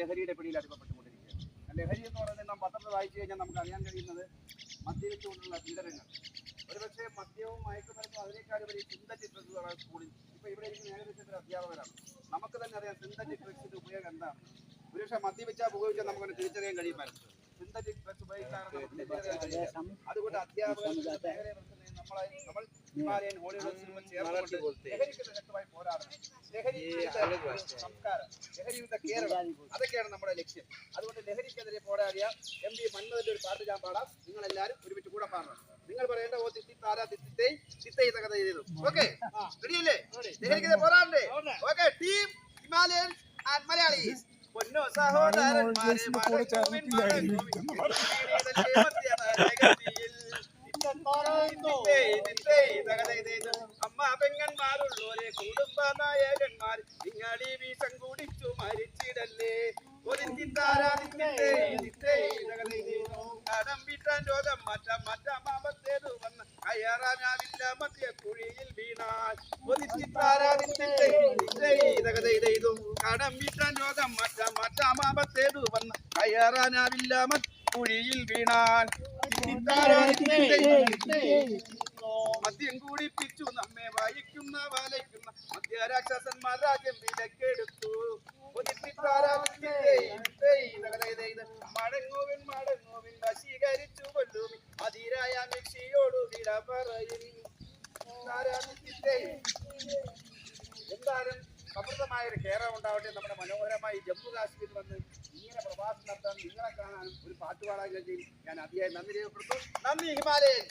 ലഹരിയുടെ പിടിയിൽ അടിമപ്പെട്ടുകൊണ്ടിരിക്കുകയാണ് ലഹരി എന്ന് പറയുന്നത് നാം പത്രത്തിൽ വായിച്ചു കഴിഞ്ഞാൽ നമുക്ക് അറിയാൻ കഴിയുന്നത് മദ്യപിച്ചുകൊണ്ടുള്ള പീഡനങ്ങൾ ഒരുപക്ഷെ മദ്യവും മയക്കുമരുന്നും അതിനേക്കാൾ വലിയ സിന്തറ്റിക് ഡ്രഗ്സുകളാണ് സ്കൂളിൽ. ഇപ്പോൾ ഇവിടെ ഇരിക്കുന്ന ഏകദേശം ഒരു അധ്യാപകരാണ്? നമുക്ക് തന്നെ അറിയാം സിന്തറ്റിക് ചിത്രത്തിന്റെ ഉപയോഗം എന്താണ്. ഒരുപക്ഷെ മദ്യപിച്ചാൽ ഉപയോഗിച്ചാൽ നമുക്ക് തിരിച്ചറിയാൻ കഴിയുമായിരുന്നു. സിന്തറ്റിക് ഡ്രഗ്സ് ഉപയോഗിക്കാറുണ്ട് അതുകൊണ്ട് അധ്യാപകർ മേഖലയെ നിർത്തുന്നതിന് പോരാടണം. സംസ്കാരം കേരളം അതൊക്കെയാണ് നമ്മുടെ ലക്ഷ്യം. അതുകൊണ്ട് ലഹരിക്കെതിരെ പോരാടിയ എം പി മന്മതിന്റെ ഒരു പാട്ട് ഞാൻ പാടാം. നിങ്ങൾ എല്ലാവരും ഒരുമിച്ച് കൂടെ പാടണം. നിങ്ങൾ പറയേണ്ട ഓ തിത്തി താര തിത്തിത്തേ തിത്തൈ തകത ചെയ്തു. ഓക്കെ? റെഡിയല്ലേ? ലഹരിക്കെതിരെ പോരാടണ്ടേ? Okay team Himalayan and Malayalees. പൊന്നോ സഹോദരന്മാരെ മടങ്ങുവിൻ, മടങ്ങുവിൻ. ഇതല്ലേ മധ്യനായകത്തിയിൽ. തിത്തൈ, തിത്തൈ, തകത ചെയ്തു. അമ്മ പെങ്ങന്മാരുള്ളോരെ കുടുംബ നായകന്മാർ നിങ്ങളീ വീസം കുടിച്ചു മരിച്ചിടല്ലേ. കടം വീട്ടാൻ രോഗം മാറ്റാം മാറ്റാം ആപത്തേതു വന്ന്. കയറാനാവില്ല മധ്യ കുഴിയിൽ വീണാൽ ഇതകതെയ്തു കടം വീട്ടാൻ രോഗം മാറ്റാം മാറ്റാം ആപത്തേതു വന്ന്. കയറാനാവില്ല മധ്യ കുഴിയിൽ വീണാൽ മദ്യം കൂടിപ്പിച്ചു നമ്മെ വായിക്കുന്ന വാലയ്ക്കുന്ന മദ്യരാക്ഷസന്മാർ രാജ്യം വിലക്കെടുത്തു. മടങ്ങുവിൻ മടങ്ങുവിൻ വശീകരിച്ചു കൊല്ലുവിൻ അതിരായ മിക്ഷിയോടു വിട പറയും. എന്തായാലും സമൃദ്ധമായ ഒരു കേരളം ഉണ്ടാവട്ടെ. നമ്മുടെ മനോഹരമായ ജമ്മു കാശ്മീർ വന്ന് ഇങ്ങനെ പ്രവാസം നടത്താൻ നിങ്ങളെ കാണാനും ഒരു പാട്ടുപാടാൻ കഴിഞ്ഞു ഞാൻ അതിയായി നന്ദി രേഖപ്പെടുത്തുന്നു. നന്ദി ഹിമാലയൻ